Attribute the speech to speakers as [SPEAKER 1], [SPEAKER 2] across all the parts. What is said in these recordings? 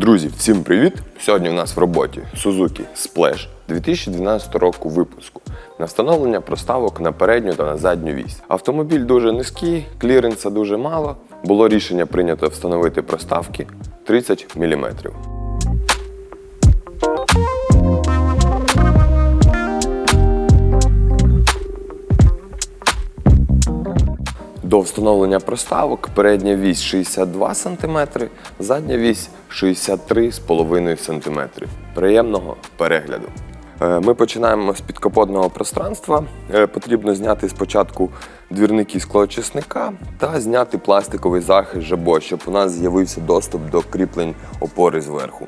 [SPEAKER 1] Друзі, всім привіт! Сьогодні у нас в роботі Suzuki Splash 2012 року випуску на встановлення проставок на передню та на задню вісь. Автомобіль дуже низький, кліренса дуже мало. Було рішення прийнято встановити проставки 30 мм. До встановлення проставок передня вісь 62 см, задня вісь 63,5 см. Приємного перегляду. Е, Ми починаємо з підкапотного пространства. Е, Потрібно зняти спочатку двірники склоочисника та зняти пластиковий захист жабо, щоб у нас з'явився доступ до кріплень опори зверху.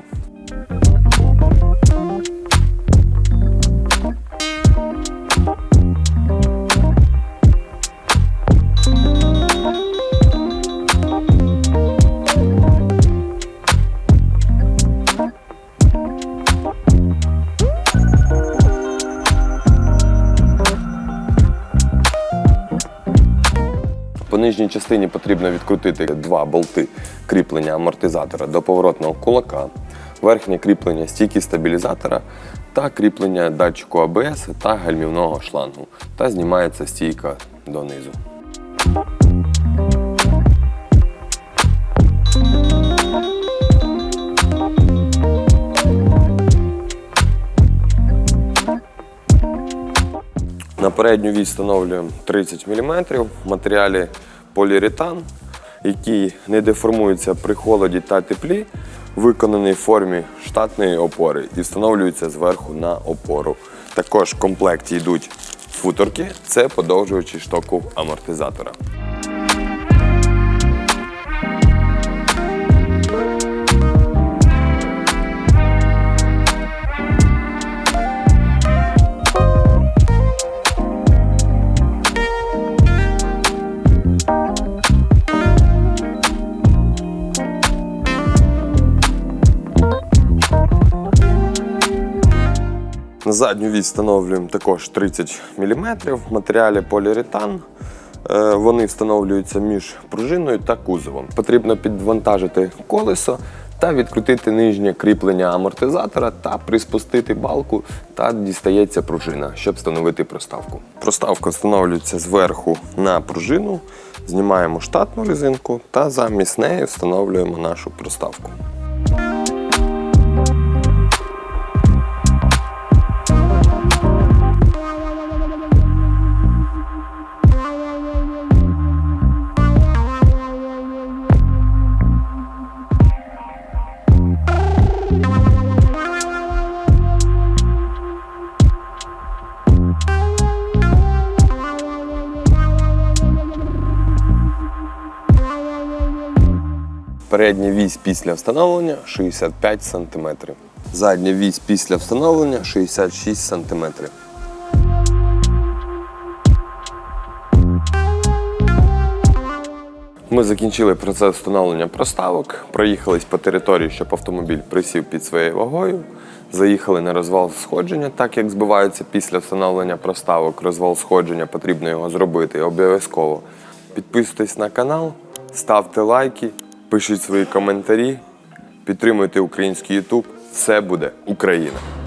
[SPEAKER 1] По нижній частині потрібно відкрутити два болти кріплення амортизатора до поворотного кулака, верхнє кріплення стійки стабілізатора та кріплення датчику АБС та гальмівного шлангу. Та знімається стійка донизу. Передню вісь встановлюємо 30 мм в матеріалі поліуретан, який не деформується при холоді та теплі, виконаний в формі штатної опори і встановлюється зверху на опору. Також в комплекті йдуть футорки, це подовжувачі штоку амортизатора. Задню вісь встановлюємо також 30 мм в матеріалі поліуретан. Е, Вони встановлюються між пружиною та кузовом. Потрібно підвантажити колесо та відкрутити нижнє кріплення амортизатора та приспустити балку та дістається пружина, щоб встановити проставку. Проставка встановлюється зверху на пружину, знімаємо штатну резинку та замість неї встановлюємо нашу проставку. Передня вісь після встановлення 65 см. Задня вісь після встановлення 66 см. Ми закінчили процес встановлення проставок, проїхались по території, щоб автомобіль присів під своєю вагою. Заїхали на розвал сходження, так як збиваються після встановлення проставок. Розвал сходження потрібно його зробити обов'язково. Підписуйтесь на канал, ставте лайки, пишіть свої коментарі, підтримуйте український Ютуб. Все буде Україна!